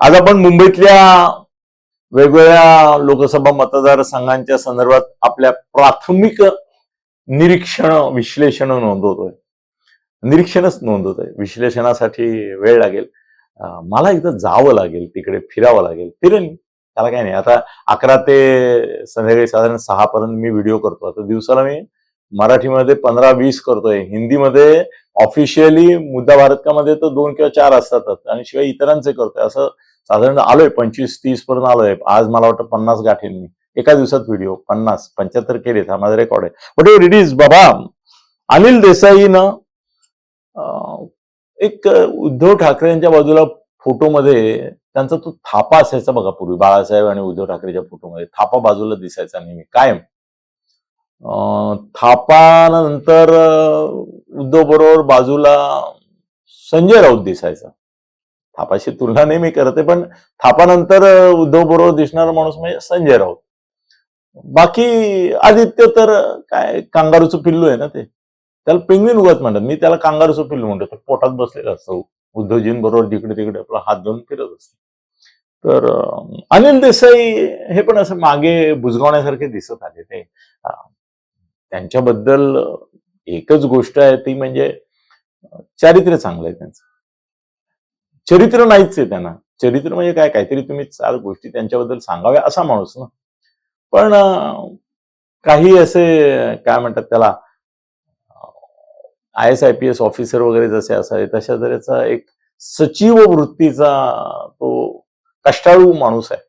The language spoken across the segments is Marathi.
आज आपण मुंबईतल्या वेगवेगळ्या लोकसभा मतदारसंघांच्या संदर्भात आपल्या प्राथमिक निरीक्षण विश्लेषण नोंदवतोय. निरीक्षणच नोंदवतोय. विश्लेषणासाठी वेळ लागेल. मला एकदा जावं लागेल तिकडे फिरावं लागेल. फिरेन त्याला काय नाही. आता अकरा ते संध्याकाळी साधारण सहा पर्यंत मी व्हिडिओ करतो. आता दिवसाला मी मराठीमध्ये पंधरा वीस करतोय. हिंदीमध्ये ऑफिशियली मुद्दा भारत तर दोन किंवा चार असतातच. आणि शिवाय इतरांचे करतोय. असं साधारण आलोय पंचवीस तीस पर्यंत आलोय. आज मला वाटतं पन्नास गाठेन मी. एका दिवसात व्हिडिओ पन्नास पंच्याहत्तर केले हा माझा रेकॉर्ड आहे. बट इट इज बाबा. अनिल देसाईनं एक उद्धव ठाकरे यांच्या बाजूला फोटोमध्ये त्यांचा तो थापा असायचा बघा पूर्वी. बाळासाहेब आणि उद्धव ठाकरेच्या फोटोमध्ये. थापा बाजूला दिसायचा नेहमी. कायम. थापानंतर उद्धव बरोबर बाजूला संजय राऊत दिसायचा. थापाशी तुलना नेहमी करते पण थापानंतर उद्धव बरोबर दिसणारा माणूस म्हणजे संजय राऊत. बाकी आदित्य तर काय कांगारूचं पिल्लू आहे ना ते. त्याला पिंगवीन उगत म्हणतात. मी त्याला कांगारूचं पिल्लू म्हणतो. तर पोटात बसलेला असतो. उद्धवजींबरोबर जिकडे तिकडे आपला हात धुवून फिरत असतो. तर अनिल देसाई हे पण असं मागे बुजगावण्यासारखे दिसत आले ते. त्यांच्याबद्दल एकच गोष्ट आहे ती म्हणजे चारित्र्य चांगलं आहे त्यांचं. चरित्र नाहीच आहे त्यांना. चरित्र म्हणजे काय? काहीतरी तुम्ही चार गोष्टी त्यांच्याबद्दल सांगाव्या असा माणूस ना. पण काही असे काय म्हणतात त्याला I S I P S officer वगैरे जसे असावे तशा तऱ्हेचा एक सचिव वृत्तीचा तो कष्टाळू माणूस आहे.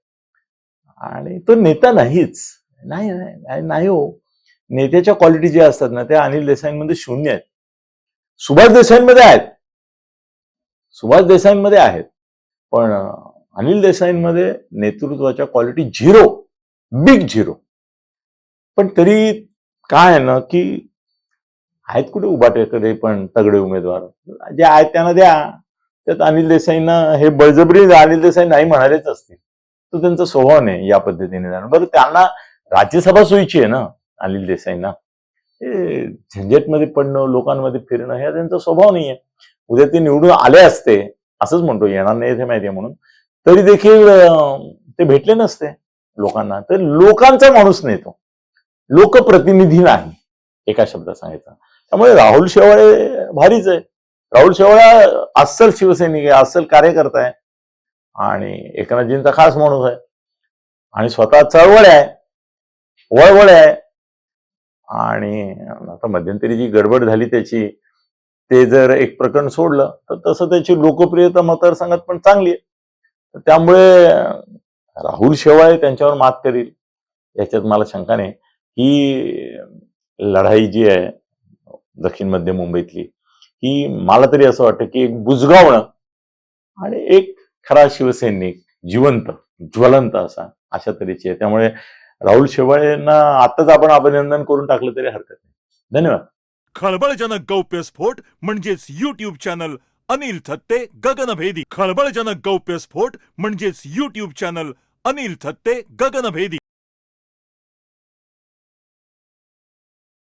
आणि तो नेता नाहीच. नाही नाही नाही- नाही हो. नेत्याच्या क्वालिटी ज्या असतात ना त्या अनिल देसाईंमध्ये शून्य आहेत. सुभाष देसाईंमध्ये आहेत. सुभाष देसाईंमध्ये आहेत. पण अनिल देसाईंमध्ये नेतृत्वाच्या क्वालिटी झिरो बिग झिरो पण तरी काय आहे ना की आहेत कुठे उभाटेकडे पण तगडे उमेदवार? जे आहेत त्यांना द्या. त्यात अनिल देसाईंना हे बळजबरी अनिल देसाई नाही म्हणालेच असतील. तो त्यांचा स्वभाव नाही या पद्धतीने जाणं बरं त्यांना राज्यसभा सोयीची आहे ना. अनिल देसाईंना. हे झंझटमध्ये पडणं लोकांमध्ये फिरणं हे त्यांचा स्वभाव नाहीये. उद्या ते निवडून आले असते असंच म्हणतो येणार नाही हे माहिती आहे म्हणून. तरी देखील ते भेटले नसते लोकांना. तर लोकांचा माणूस नाही तो. लोकप्रतिनिधी नाही एका शब्दात सांगायचा. त्यामुळे राहुल शेवाळे भारीच आहे. राहुल शेवाळा अस्सल शिवसैनिक आहे अस्सल कार्यकर्ता आहे. आणि एकनाथजींचा खास माणूस आहे. आणि स्वतः चळवळ आहे वळवळ आहे. आणि आता मध्यंतरी जी गडबड झाली त्याची ते जर एक प्रकरण सोडलं तर तसं त्याची लोकप्रियता मतदारसंघात पण चांगली आहे. त्यामुळे राहुल शेवाळे त्यांच्यावर मात करील. याच्यात मला शंका नाही. ही लढाई जी आहे दक्षिण मध्य मुंबईतली ही मला तरी असं वाटतं की एक बुजगावणं आणि एक खरा शिवसैनिक जिवंत ज्वलंत असा अशा तऱ्हेची आहे. त्यामुळे राहुल शेवाळेंना आताच आपण अभिनंदन करून टाकलं तरी हरकत नाही. धन्यवाद. खळबळजनक गौप्यस्फोट म्हणजेच युट्यूब चॅनल अनिल थत्ते गगनभेदी खळबळजनक गौप्यस्फोट म्हणजेच युट्यूब चॅनल अनिल थत्ते गगनभेदी